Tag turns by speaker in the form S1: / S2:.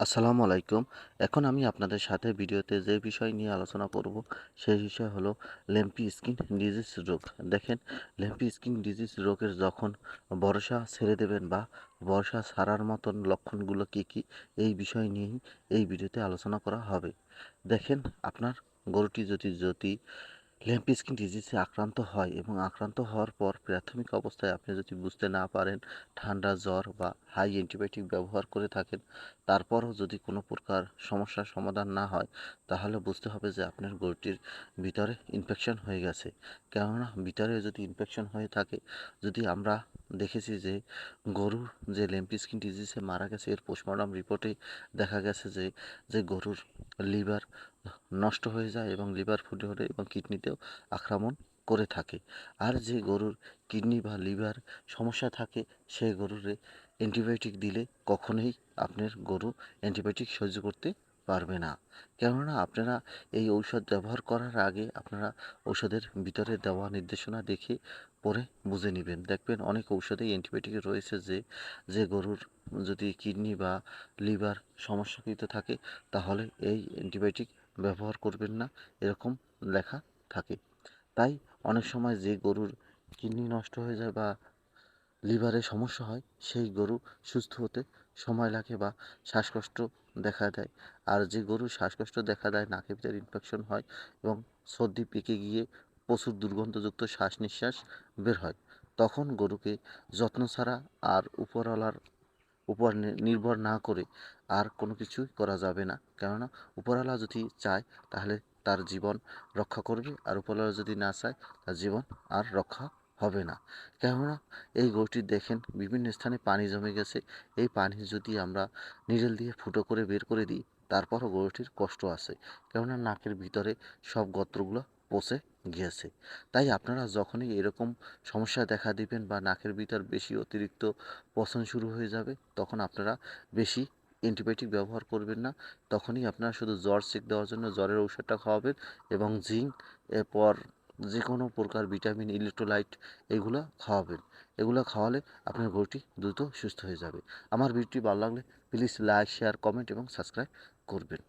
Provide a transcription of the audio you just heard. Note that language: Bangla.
S1: আসসালামু আলাইকুম। এখন আমি আপনাদের সাথে ভিডিওতে যে বিষয় নিয়ে আলোচনা করব, সেই বিষয় হলো ল্যাম্পি স্কিন ডিজিজ রোগ। দেখেন, ল্যাম্পি স্কিন ডিজিজ রোগের যখন বর্ষা ছেড়ে দেবেন বা বর্ষা ছাড়ার মতন লক্ষণগুলো কী কী, এই বিষয় নিয়েই এই ভিডিওতে আলোচনা করা হবে। দেখেন, আপনার গরুটি যদি যদি ল্যাম্পি স্কিন ডিজিজে আক্রান্ত হয় এবং আক্রান্ত হওয়ার পর প্রাথমিক অবস্থায় আপনি যদি বুঝতে না পারেন, ঠান্ডা, জ্বর বা হাই অ্যান্টিবায়োটিক ব্যবহার করে থাকেন, তারপরও যদি কোনো প্রকার সমস্যার সমাধান না হয়, তাহলে বুঝতে হবে যে আপনার গরুটির ভিতরে ইনফেকশন হয়ে গেছে। কেননা ভিতরে যদি ইনফেকশন হয়ে থাকে, যদি আমরা দেখেছি যে গরু যে ল্যাম্প স্কিন ডিজিজে মারা গেছে, এর পোস্টমর্টম রিপোর্টে দেখা গেছে যে যে গরুর লিভার নষ্ট হয়ে যায় এবং লিভার ফুটে ওঠে এবং কিডনিতেও আক্রমণ করে থাকে। আর যে গরুর কিডনি বা লিভার সমস্যা থাকে সেই গরুরে অ্যান্টিবায়োটিক দিলে কখনোই আপনার গরু অ্যান্টিবায়োটিক সহ্য করতে পারবে না। কেননা আপনারা এই ঔষধ ব্যবহার করার আগে আপনারা ঔষধের ভিতরে দেওয়া নির্দেশনা দেখে পরে বুঝে নেবেন। দেখবেন অনেক ঔষধেই অ্যান্টিবায়োটিক রয়েছে যে যে গরুর যদি কিডনি বা লিভার সমস্যাকৃত থাকে, তাহলে এই অ্যান্টিবায়োটিক ব্যবহার করবেন না, এরকম লেখা থাকে। তাই অনেক সময় যে গরুর কিডনি নষ্ট হয়ে যায় বা লিভারে সমস্যা হয়, সেই গরু সুস্থ হতে সময় লাগে বা শ্বাসকষ্ট দেখা দেয়। আর যে গরুর শ্বাসকষ্ট দেখা দেয় নাকের ভিতরে ইনফেকশন হয় এবং সর্দি পেকে গিয়ে প্রচুর দুর্গন্ধযুক্ত শ্বাস নিঃশ্বাস বের হয়, তখন গরুকে যত্ন ছাড়া আর উপরওয়ালার উপর নির্ভর না করে আর কোনো কিছুই করা যাবে না। কেননা উপরওয়ালা যদি চায়, তাহলে তার জীবন রক্ষা করবে আর উপরওয়ালা যদি না চায়, তার জীবন আর রক্ষা হবে না। কেননা এই গরুটি দেখেন, বিভিন্ন স্থানে পানি জমে গেছে। এই পানি যদি আমরা নিডেল দিয়ে ফুটো করে বের করে দিই, তারপরও গরুটির কষ্ট আছে। কেননা নাকের ভিতরে সব গত্রগুলো পচে গিয়েছে। তাই আপনারা যখনই এরকম সমস্যা দেখা দিবেন বা নাকের ভিতর বেশি অতিরিক্ত পচন শুরু হয়ে যাবে, তখন আপনারা বেশি অ্যান্টিবায়োটিক ব্যবহার করবেন না। তখনই আপনারা শুধু জ্বর চেক দেওয়ার জন্য জ্বরের ঔষধটা খাওয়াবেন এবং জিঙ্ক এরপর যে কোনো প্রকার ভিটামিন ইলেকট্রোলাইট এগুলো খাওয়াবেন। এগুলো খাওয়ালে আপনার গরুটি দ্রুত সুস্থ হয়ে যাবে। আমার ভিডিওটি ভালো লাগলে প্লিজ লাইক শেয়ার কমেন্ট এবং সাবস্ক্রাইব করবেন।